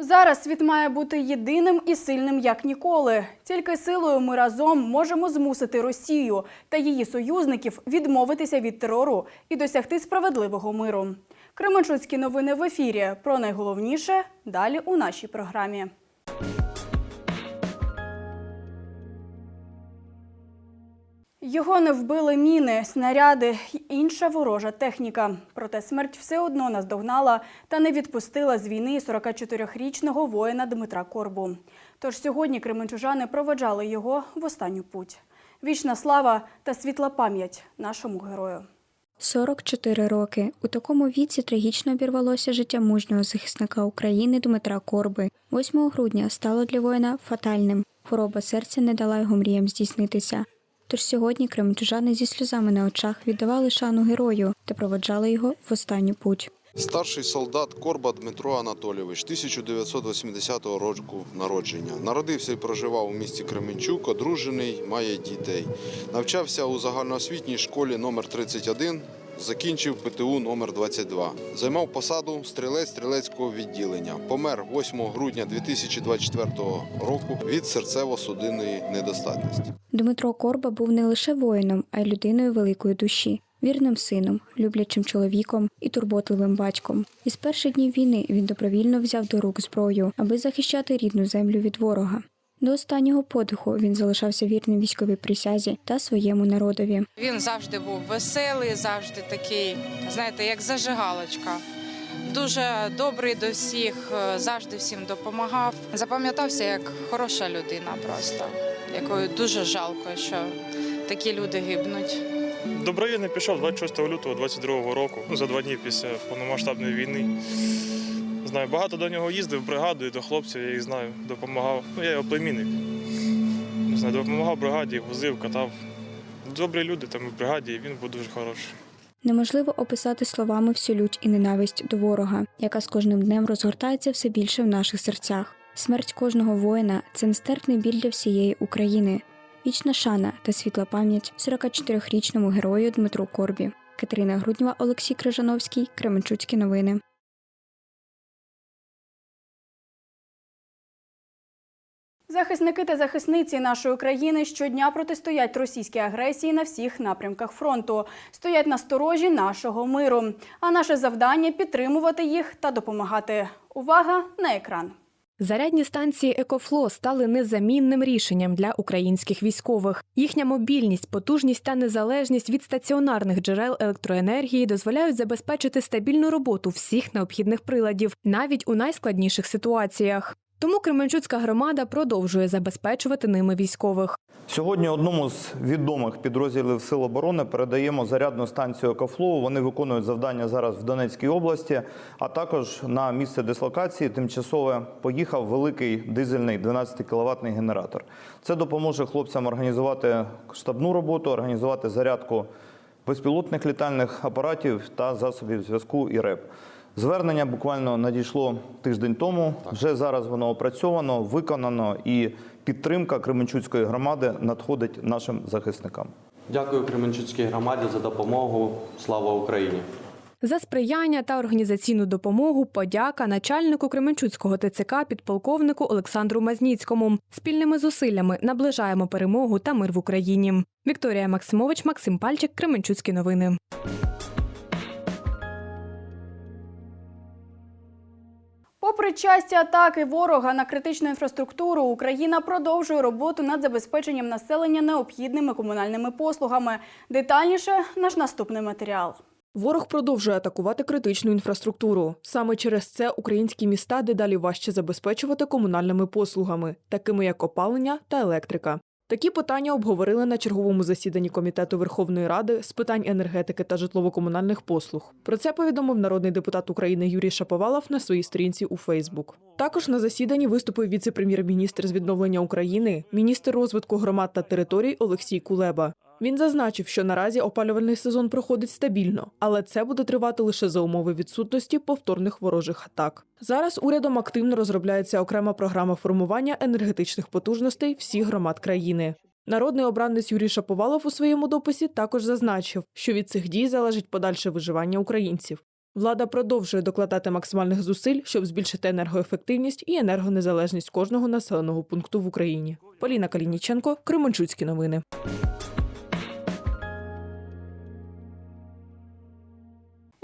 Зараз світ має бути єдиним і сильним як ніколи. Тільки силою ми разом можемо змусити Росію та її союзників відмовитися від терору і досягти справедливого миру. Кременчуцькі новини в ефірі. Про найголовніше далі у нашій програмі. Його не вбили міни, снаряди й інша ворожа техніка. Проте смерть все одно наздогнала та не відпустила з війни 44-річного воїна Дмитра Корбу. Тож сьогодні кременчужани проведжали його в останню путь. Вічна слава та світла пам'ять нашому герою. 44 роки. У такому віці трагічно обірвалося життя мужнього захисника України Дмитра Корби. 8 грудня стало для воїна фатальним. Хвороба серця не дала його мріям здійснитися. Тож сьогодні кременчужани зі сльозами на очах віддавали шану герою та проведжали його в останню путь. Старший солдат Корба Дмитро Анатолійович 1980 року народження. Народився і проживав у місті Кременчук, одружений, має дітей. Навчався у загальноосвітній школі номер 31 закінчив ПТУ номер 22 Займав посаду стрілець стрілецького відділення. Помер 8 грудня 2024 року від серцево-судинної недостатності. Дмитро Корба був не лише воїном, а й людиною великої душі, вірним сином, люблячим чоловіком і турботливим батьком. Із перших днів війни він добровільно взяв до рук зброю, аби захищати рідну землю від ворога. До останнього подиху він залишався вірним військовій присязі та своєму народові. Він завжди був веселий, завжди такий, знаєте, як зажигалочка. Дуже добрий до всіх, е, завжди всім допомагав. Запам'ятався як хороша людина, просто якою дуже жалко, що такі люди гибнуть. Добровільно пішов 26 лютого 22 року, за два дні після повномасштабної війни. Знаю, багато до нього їздив і до хлопців, я їх знаю, допомагав. Ну, я його племінник. Не знаю, допомагав бригаді, возив, катав. Добрі люди там в бригаді, і він був дуже хороший. Неможливо описати словами всю лють і ненависть до ворога, яка з кожним днем розгортається все більше в наших серцях. Смерть кожного воїна це нестерпний біль для всієї України. Вічна шана та світла пам'ять 44-річному герою Дмитру Корбі. Катерина Груднєва, Олексій Крижановський, Кременчуцькі новини. Захисники та захисниці нашої країни щодня протистоять російській агресії на всіх напрямках фронту, стоять на сторожі нашого миру. А наше завдання підтримувати їх та допомагати. Увага на екран. Зарядні станції Екофло стали незамінним рішенням для українських військових. Їхня мобільність, потужність та незалежність від стаціонарних джерел електроенергії дозволяють забезпечити стабільну роботу всіх необхідних приладів, навіть у найскладніших ситуаціях. Тому Кременчуцька громада продовжує забезпечувати ними військових. Сьогодні одному з відомих підрозділів Сил оборони передаємо зарядну станцію «Екофлоу». Вони виконують завдання зараз в Донецькій області, а також на місце дислокації тимчасово поїхав великий дизельний 12 кВт генератор. Це допоможе хлопцям організувати штабну роботу, організувати зарядку безпілотних літальних апаратів та засобів зв'язку і РЕП. Звернення буквально надійшло тиждень тому. Вже зараз воно опрацьовано, виконано, і підтримка Кременчуцької громади надходить нашим захисникам. Дякую Кременчуцькій громаді за допомогу. Слава Україні! За сприяння та організаційну допомогу подяка начальнику Кременчуцького ТЦК підполковнику Олександру Мазніцькому. Спільними зусиллями наближаємо перемогу та мир в Україні. Вікторія Максимович, Максим Пальчик, Кременчуцькі новини. Попри часті атаки ворога на критичну інфраструктуру, Україна продовжує роботу над забезпеченням населення необхідними комунальними послугами. Детальніше наш наступний матеріал. Ворог продовжує атакувати критичну інфраструктуру. Саме через це українські міста дедалі важче забезпечувати комунальними послугами, такими як опалення та електрика. Такі питання обговорили на черговому засіданні комітету Верховної Ради з питань енергетики та житлово-комунальних послуг. Про це повідомив народний депутат України Юрій Шаповалов на своїй сторінці у Фейсбук. Також на засіданні виступив віце-прем'єр-міністр з відновлення України, міністр розвитку громад та територій Олексій Кулеба. Він зазначив, що наразі опалювальний сезон проходить стабільно, але це буде тривати лише за умови відсутності повторних ворожих атак. Зараз урядом активно розробляється окрема програма формування енергетичних потужностей всіх громад країни. Народний обранець Юрій Шаповалов у своєму дописі також зазначив, що від цих дій залежить подальше виживання українців. Влада продовжує докладати максимальних зусиль, щоб збільшити енергоефективність і енергонезалежність кожного населеного пункту в Україні. Поліна Калініченко, Кременчуцькі новини.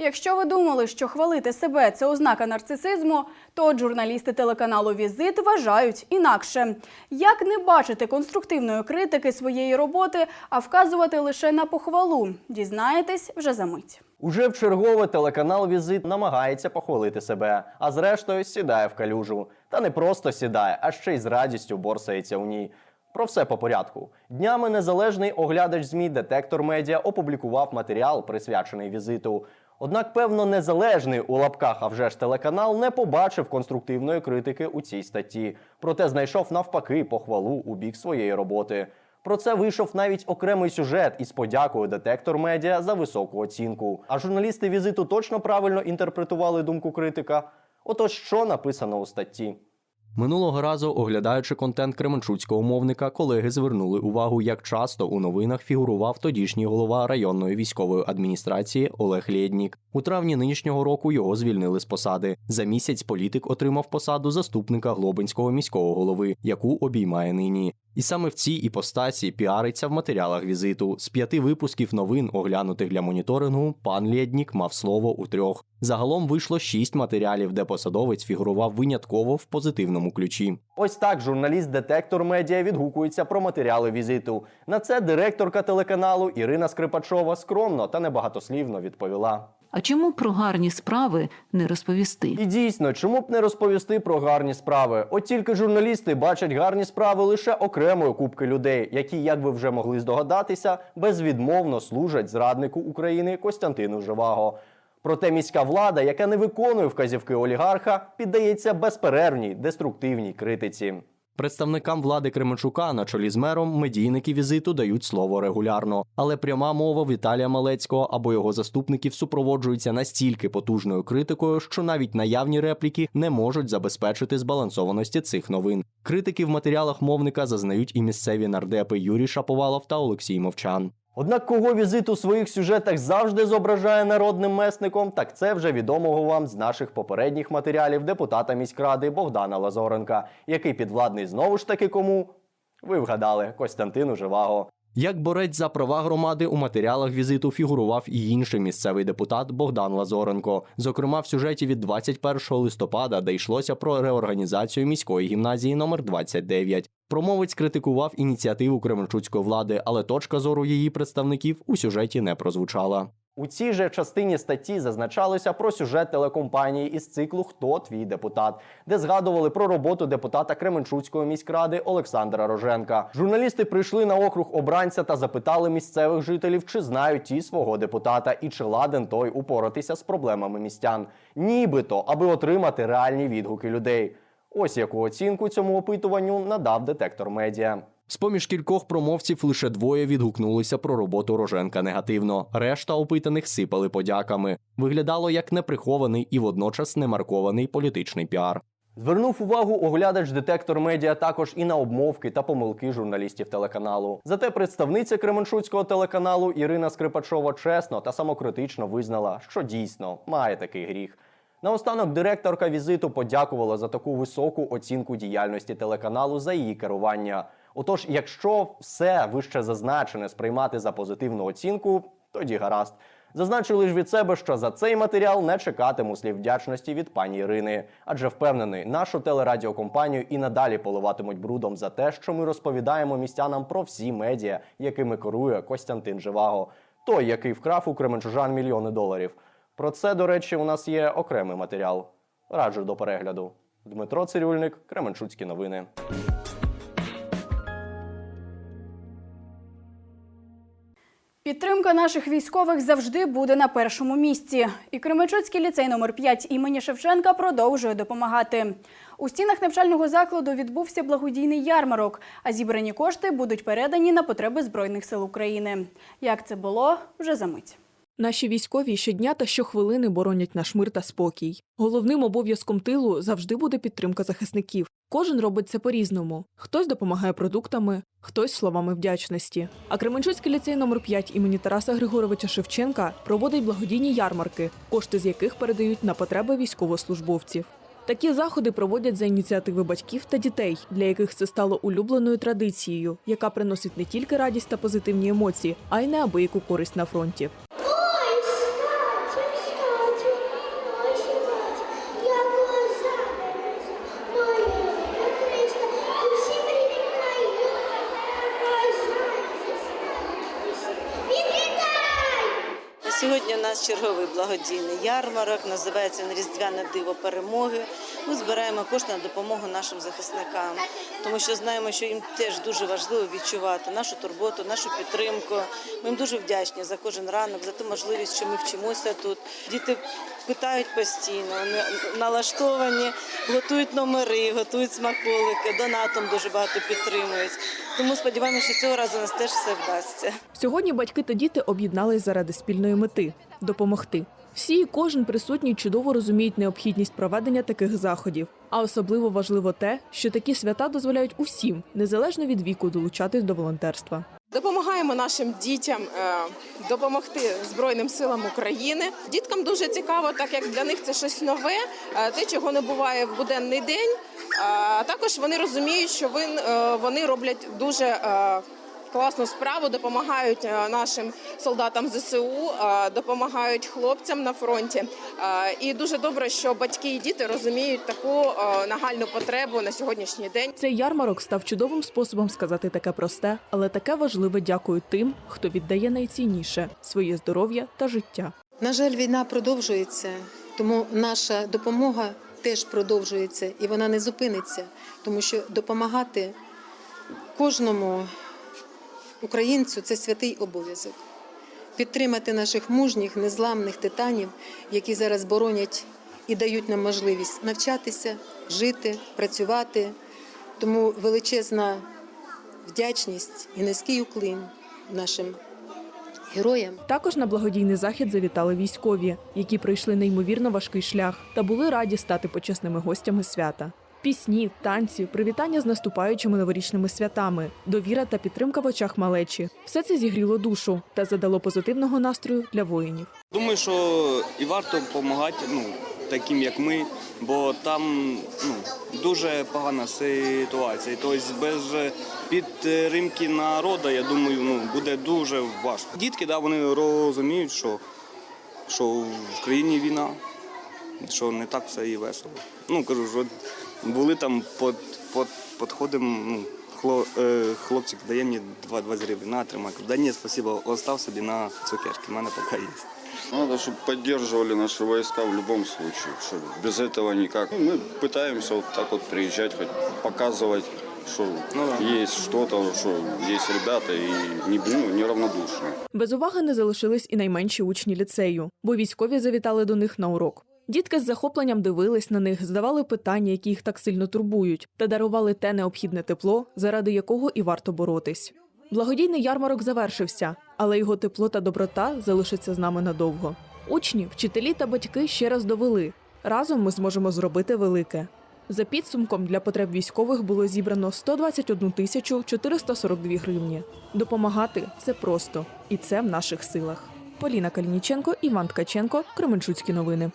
Якщо ви думали, що хвалити себе це ознака нарцисизму, то журналісти телеканалу Візит вважають інакше. Як не бачити конструктивної критики своєї роботи, а вказувати лише на похвалу, дізнаєтесь вже за мить. Уже в чергове телеканал Візит намагається похвалити себе, а зрештою сідає в калюжу. Та не просто сідає, а ще й з радістю борсається у ній. Про все по порядку. Днями незалежний оглядач ЗМІ Детектор Медіа опублікував матеріал, присвячений візиту. Однак, певно, незалежний у лапках, а вже ж телеканал не побачив конструктивної критики у цій статті. Проте знайшов навпаки похвалу у бік своєї роботи. Про це вийшов навіть окремий сюжет із подякою детектор медіа за високу оцінку. А журналісти візиту точно правильно інтерпретували думку критика. Отож, що написано у статті? Минулого разу, оглядаючи контент кременчуцького мовника, колеги звернули увагу, як часто у новинах фігурував тодішній голова районної військової адміністрації Олег Лєднік. У травні нинішнього року його звільнили з посади. За місяць політик отримав посаду заступника Глобинського міського голови, яку обіймає нині. І саме в цій іпостасі піариться в матеріалах візиту. З п'яти випусків новин, оглянутих для моніторингу, пан Лєднік мав слово у трьох. Загалом вийшло шість матеріалів, де посадовець фігурував винятково в позитивному ключі. Ось так журналіст Детектор Медіа відгукується про матеріали візиту. На це директорка телеканалу Ірина Скрипачова скромно та небагатослівно відповіла. А чому про гарні справи не розповісти? І дійсно, чому б не розповісти про гарні справи? От тільки журналісти бачать гарні справи лише окремої кубки людей, які, як ви вже могли здогадатися, безвідмовно служать зраднику України Костянтину Живаго. Проте міська влада, яка не виконує вказівки олігарха, піддається безперервній деструктивній критиці. Представникам влади Кременчука на чолі з мером медійники візиту дають слово регулярно, але пряма мова Віталія Малецького або його заступників супроводжується настільки потужною критикою, що навіть наявні репліки не можуть забезпечити збалансованості цих новин. Критики в матеріалах мовника зазнають і місцеві нардепи Юрій Шаповалов та Олексій Мовчан. Однак кого візит у своїх сюжетах завжди зображає народним месником, так це вже відомого вам з наших попередніх матеріалів депутата міськради Богдана Лазоренка, який підвладний знову ж таки кому? Ви вгадали Костянтину Живаго. Як борець за права громади у матеріалах візиту фігурував і інший місцевий депутат Богдан Лазоренко. Зокрема, в сюжеті від 21 листопада, де йшлося про реорганізацію міської гімназії номер 29. Промовець критикував ініціативу Кременчуцької влади, але точка зору її представників у сюжеті не прозвучала. У цій же частині статті зазначалося про сюжет телекомпанії із циклу Хто твій депутат, де згадували про роботу депутата Кременчуцької міськради Олександра Роженка. Журналісти прийшли на округ обранця та запитали місцевих жителів, чи знають ті свого депутата і чи ладен той упоратися з проблемами містян, нібито аби отримати реальні відгуки людей. Ось яку оцінку цьому опитуванню надав детектор медіа. З поміж кількох промовців лише двоє відгукнулися про роботу Роженка негативно. Решта опитаних сипали подяками. Виглядало як неприхований і водночас немаркований політичний піар. Звернув увагу оглядач детектор медіа також і на обмовки та помилки журналістів телеканалу. Зате представниця Кременчуцького телеканалу Ірина Скрипачова чесно та самокритично визнала, що дійсно має такий гріх. Наостанок директорка візиту подякувала за таку високу оцінку діяльності телеканалу за її керування. Отож, якщо все вище зазначене сприймати за позитивну оцінку, тоді гаразд. Зазначу лише від себе, що за цей матеріал не чекатиму слів вдячності від пані Ірини, адже впевнений, нашу телерадіокомпанію і надалі поливатимуть брудом за те, що ми розповідаємо містянам про всі медіа, якими керує Костянтин Живаго, той, який вкрав у кременчужан мільйони доларів. Про це, до речі, у нас є окремий матеріал. Раджу до перегляду. Дмитро Цирюльник, Кременчуцькі новини. Підтримка наших військових завжди буде на першому місці. І Кременчуцький ліцей номер 5 імені Шевченка продовжує допомагати. У стінах навчального закладу відбувся благодійний ярмарок, а зібрані кошти будуть передані на потреби Збройних сил України. Як це було, вже за мить. Наші військові щодня та щохвилини боронять наш мир та спокій. Головним обов'язком тилу завжди буде підтримка захисників. Кожен робить це по-різному. Хтось допомагає продуктами, хтось словами вдячності. А Кременчуцький ліцей номер 5 імені Тараса Григоровича Шевченка проводить благодійні ярмарки, кошти з яких передають на потреби військовослужбовців. Такі заходи проводять за ініціативи батьків та дітей, для яких це стало улюбленою традицією, яка приносить не тільки радість та позитивні емоції, а й неабияку користь на фронті. Благодійний ярмарок, називається він Різдвяне диво перемоги. Ми збираємо кошти на допомогу нашим захисникам, тому що знаємо, що їм теж дуже важливо відчувати нашу турботу, нашу підтримку. Ми їм дуже вдячні за кожен ранок, за ту можливість, що ми вчимося тут. Діти питають постійно, вони налаштовані, готують номери, готують смаколики, донатом дуже багато підтримують. Тому сподіваємося, що цього разу нас теж все вдасться. Сьогодні батьки та діти об'єднались заради спільної мети допомогти. Всі і кожен присутній чудово розуміють необхідність проведення таких заходів. А особливо важливо те, що такі свята дозволяють усім, незалежно від віку, долучатись до волонтерства. Допомагаємо нашим дітям е, допомогти Збройним силам України. Діткам дуже цікаво, так як для них це щось нове, е, те, чого не буває в буденний день. А також вони розуміють, що е, вони роблять дуже е, класну справу, допомагають е, нашим солдатам ЗСУ, е, допомагають хлопцям на фронті. Е, І дуже добре, що батьки і діти розуміють таку нагальну потребу на сьогоднішній день. Цей ярмарок став чудовим способом сказати таке просте, але таке важливе дякую тим, хто віддає найцінніше своє здоров'я та життя. На жаль, війна продовжується, тому наша допомога теж продовжується і вона не зупиниться, тому що допомагати кожному українцю це святий обов'язок. Підтримати наших мужніх, незламних титанів, які зараз боронять і дають нам можливість навчатися, жити, працювати. Тому величезна вдячність і низький уклін нашим героям. Також на благодійний захід завітали військові, які пройшли неймовірно важкий шлях та були раді стати почесними гостями свята. Пісні, танці, привітання з наступаючими новорічними святами, довіра та підтримка в очах малечі все це зігріло душу та задало позитивного настрою для воїнів. Думаю, що і варто допомагати ну, таким, як ми, бо там ну, дуже погана ситуація. Тобто без підтримки народу, я думаю, ну, буде дуже важко. Дітки, да, вони розуміють, що, що в країні війна, що не так все і весело. Ну, кажу, що були там, под, под, підходимо, ну, хло, е, хлопчик дає мені 2-20 гривень, на, тримай. Кажу, Да ні, спасибо, остав собі на цукерки, в мене поки є. Надо, чтобы поддерживали наши войска в любом случае. Что без этого никак. Ну, Мы пытаемся вот так вот приезжать, хоть показывать, что Ну да. есть что-то, что есть ребята и не, ну, неравнодушные. Без уваги не залишились і найменші учні ліцею, бо військові завітали до них на урок. Дітки з захопленням дивились на них, задавали питання, які їх так сильно турбують, та дарували те необхідне тепло, заради якого і варто боротись. Благодійний ярмарок завершився, але його тепло та доброта залишаться з нами надовго. Учні, вчителі та батьки ще раз довели: разом ми зможемо зробити велике. За підсумком для потреб військових було зібрано 121 тисячу 442 гривні. Допомагати це просто, і це в наших силах. Поліна Калініченко, Іван Ткаченко, Кременчуцькі новини.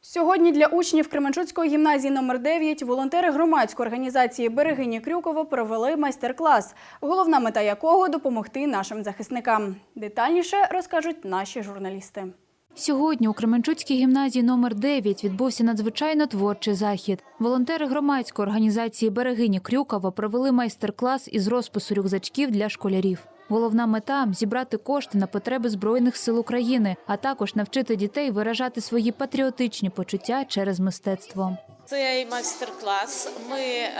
Сьогодні для учнів Кременчуцької гімназії номер 9 волонтери громадської організації Берегині Крюково провели майстер-клас, головна мета якого допомогти нашим захисникам. Детальніше розкажуть наші журналісти. Сьогодні у Кременчуцькій гімназії номер 9 відбувся надзвичайно творчий захід. Волонтери громадської організації Берегині Крюкова провели майстер-клас із розпису рюкзачків для школярів. Головна мета зібрати кошти на потреби збройних сил України, а також навчити дітей виражати свої патріотичні почуття через мистецтво. Цей майстер-клас. Ми е,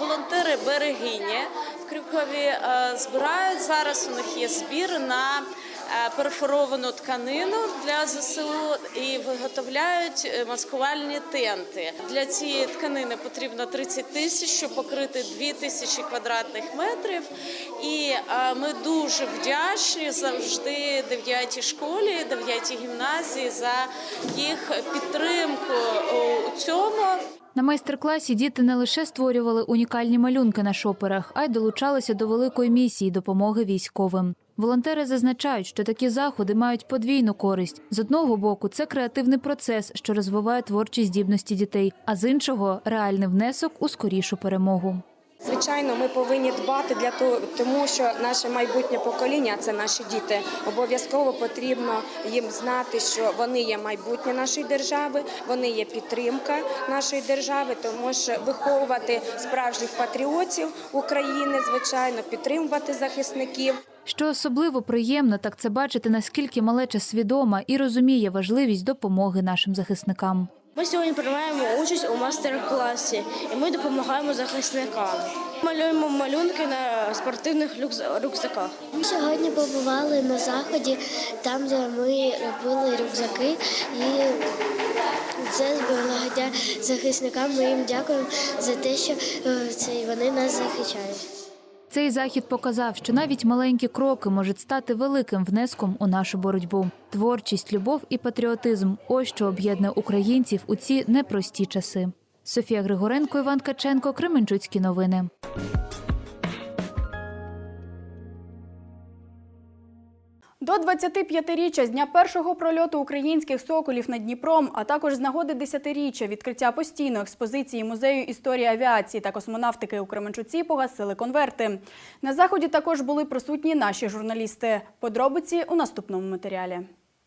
волонтери берегині в Крюкові е, збирають зараз. У них є збір на перфоровану тканину для ЗСУ і виготовляють е, маскувальні тенти. Для цієї тканини потрібно 30 тисяч, щоб покрити 2 тисячі квадратних метрів. І е, ми дуже вдячні завжди 9 школі, 9 гімназії за їх підтримку у цьому. На майстер-класі діти не лише створювали унікальні малюнки на шоперах, а й долучалися до великої місії допомоги військовим. Волонтери зазначають, що такі заходи мають подвійну користь. З одного боку, це креативний процес, що розвиває творчі здібності дітей, а з іншого реальний внесок у скорішу перемогу. Звичайно, ми повинні дбати для того, тому що наше майбутнє покоління це наші діти. Обов'язково потрібно їм знати, що вони є майбутнє нашої держави, вони є підтримка нашої держави. Тому що виховувати справжніх патріотів України, звичайно, підтримувати захисників. Що особливо приємно, так це бачити, наскільки малеча свідома і розуміє важливість допомоги нашим захисникам. Ми сьогодні приймаємо участь у мастер-класі, і ми допомагаємо захисникам. Малюємо малюнки на спортивних рюкзаках. Ми сьогодні побували на заході, там, де ми робили рюкзаки, і це благодаря захисникам. Ми їм дякуємо за те, що е, це вони нас захищають. Цей захід показав, що навіть маленькі кроки можуть стати великим внеском у нашу боротьбу. Творчість, любов і патріотизм ось що об'єднує українців у ці непрості часи. Софія Григоренко, Іван Каченко, Кременчуцькі новини. 25-річчя з дня першого прольоту українських соколів над Дніпром, а також з нагоди 10-річчя відкриття постійної експозиції музею історії авіації та космонавтики у Кременчуці погасили конверти. На заході також були присутні наші журналісти. Подробиці у наступному матеріалі.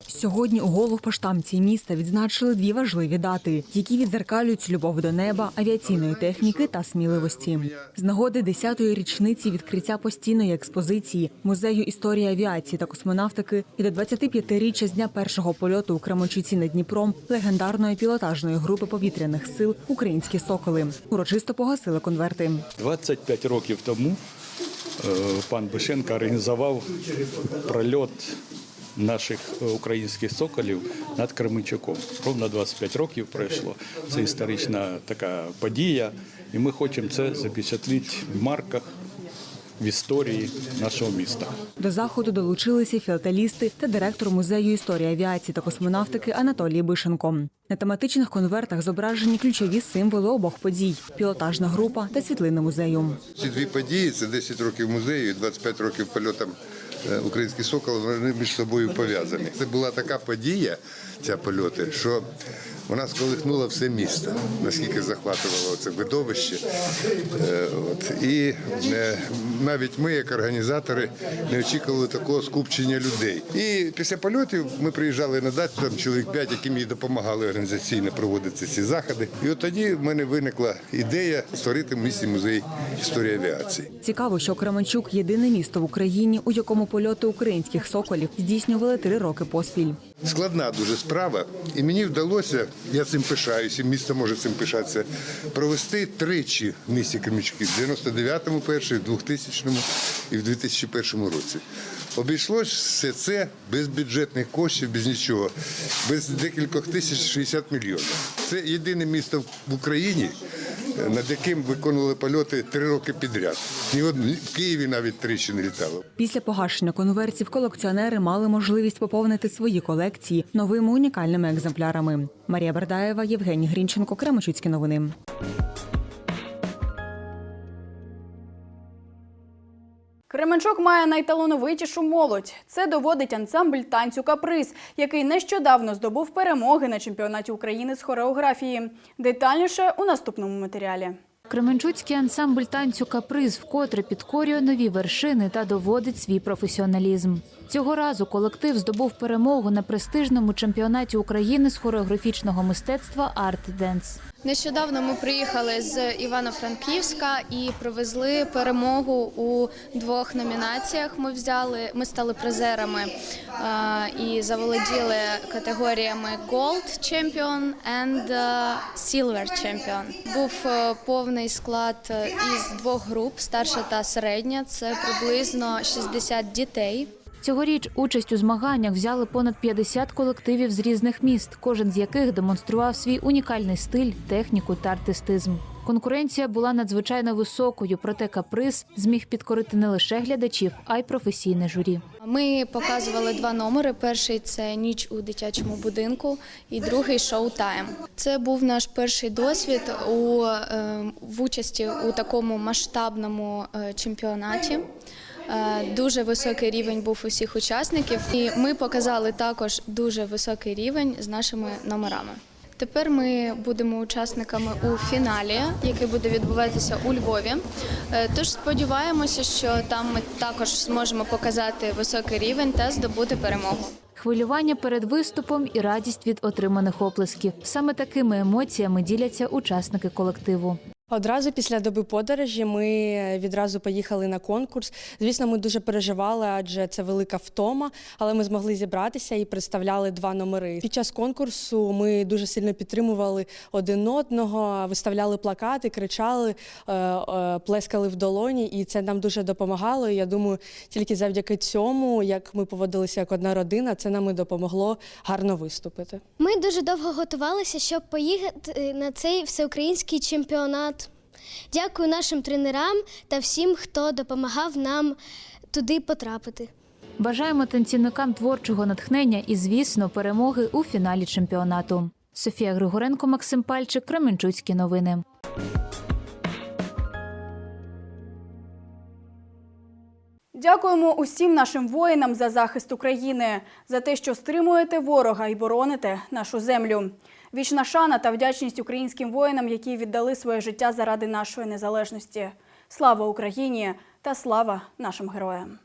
Сьогодні у головпоштамці міста відзначили дві важливі дати, які відзеркалюють любов до неба, авіаційної техніки та сміливості. З нагоди 10-ї річниці відкриття постійної експозиції музею історії авіації та космонавтики і до 25-річчя з дня першого польоту у Кременчуці над Дніпром легендарної пілотажної групи повітряних сил Українські соколи урочисто погасили конверти. 25 років тому е, пан Бишенко організував прольот наших е, українських соколів над Кременчуком. Ровно 25 років пройшло. Це історична така подія, і ми хочемо це запечатлити в марках в історії нашого міста. До заходу долучилися філателісти та директор музею історії авіації та космонавтики Анатолій Бишенко. На тематичних конвертах зображені ключові символи обох подій: пілотажна група та світлини музею. Ці дві події це 10 років музею і 25 років польотам український сокол. Вони між собою пов'язані. Це була така подія, ця польоти, що вона сколихнула все місто, наскільки захватувало це видовище. Е, От. І е, навіть ми, як організатори, не очікували такого скупчення людей. І після польотів ми приїжджали на дачу, там чоловік 5, які мені допомагали організаційно проводити ці заходи. І от тоді в мене виникла ідея створити в місті музей історії авіації. Цікаво, що Кременчук єдине місто в Україні, у якому польоти українських соколів здійснювали три роки поспіль. Складна дуже справа, і мені вдалося, я цим пишаюся, місто може цим пишатися, провести тричі в місті Кремічки в 99-му перший, в 2000-му і в 2001 році. Обійшлось все це без бюджетних коштів, без нічого, без декількох тисяч 60 мільйонів. Це єдине місто в Україні, над яким виконували польоти три роки підряд. Ні в Києві навіть тричі не літало. Після погашення конвертів колекціонери мали можливість поповнити свої колекції новими унікальними екземплярами. Марія Бердаєва, Євгеній Грінченко, Кремочуцькі новини. Кременчук має найталановитішу молодь. Це доводить ансамбль танцю Каприз, який нещодавно здобув перемоги на чемпіонаті України з хореографії. Детальніше у наступному матеріалі. Кременчуцький ансамбль танцю Каприз вкотре підкорює нові вершини та доводить свій професіоналізм. Цього разу колектив здобув перемогу на престижному чемпіонаті України з хореографічного мистецтва Арт Денс. Нещодавно ми приїхали з Івано-Франківська і привезли перемогу у двох номінаціях. Ми взяли, ми стали призерами і заволоділи категоріями Gold Champion and Silver Champion. Був повний склад із двох груп, старша та середня. Це приблизно 60 дітей. Цьогоріч участь у змаганнях взяли понад 50 колективів з різних міст, кожен з яких демонстрував свій унікальний стиль, техніку та артистизм. Конкуренція була надзвичайно високою, проте каприз зміг підкорити не лише глядачів, а й професійне журі. Ми показували два номери. Перший це ніч у дитячому будинку, і другий шоу тайм. Це був наш перший досвід у е, в участі у такому масштабному е, чемпіонаті. Е, Дуже високий рівень був усіх учасників, і ми показали також дуже високий рівень з нашими номерами. Тепер ми будемо учасниками у фіналі, який буде відбуватися у Львові. Е, Тож сподіваємося, що там ми також зможемо показати високий рівень та здобути перемогу. Хвилювання перед виступом і радість від отриманих оплесків. Саме такими емоціями діляться учасники колективу. Одразу після доби подорожі ми відразу поїхали на конкурс. Звісно, ми дуже переживали, адже це велика втома, але ми змогли зібратися і представляли два номери. Під час конкурсу ми дуже сильно підтримували один одного, виставляли плакати, кричали, е, е, плескали в долоні, і це нам дуже допомагало. Я думаю, тільки завдяки цьому, як ми поводилися як одна родина, це нам і допомогло гарно виступити. Ми дуже довго готувалися, щоб поїхати на цей всеукраїнський чемпіонат. Дякую нашим тренерам та всім, хто допомагав нам туди потрапити. Бажаємо танцівникам творчого натхнення і, звісно, перемоги у фіналі чемпіонату. Софія Григоренко, Максим Пальчик, Кременчуцькі новини. Дякуємо усім нашим воїнам за захист України, за те, що стримуєте ворога і бороните нашу землю. Вічна шана та вдячність українським воїнам, які віддали своє життя заради нашої незалежності. Слава Україні та слава нашим героям!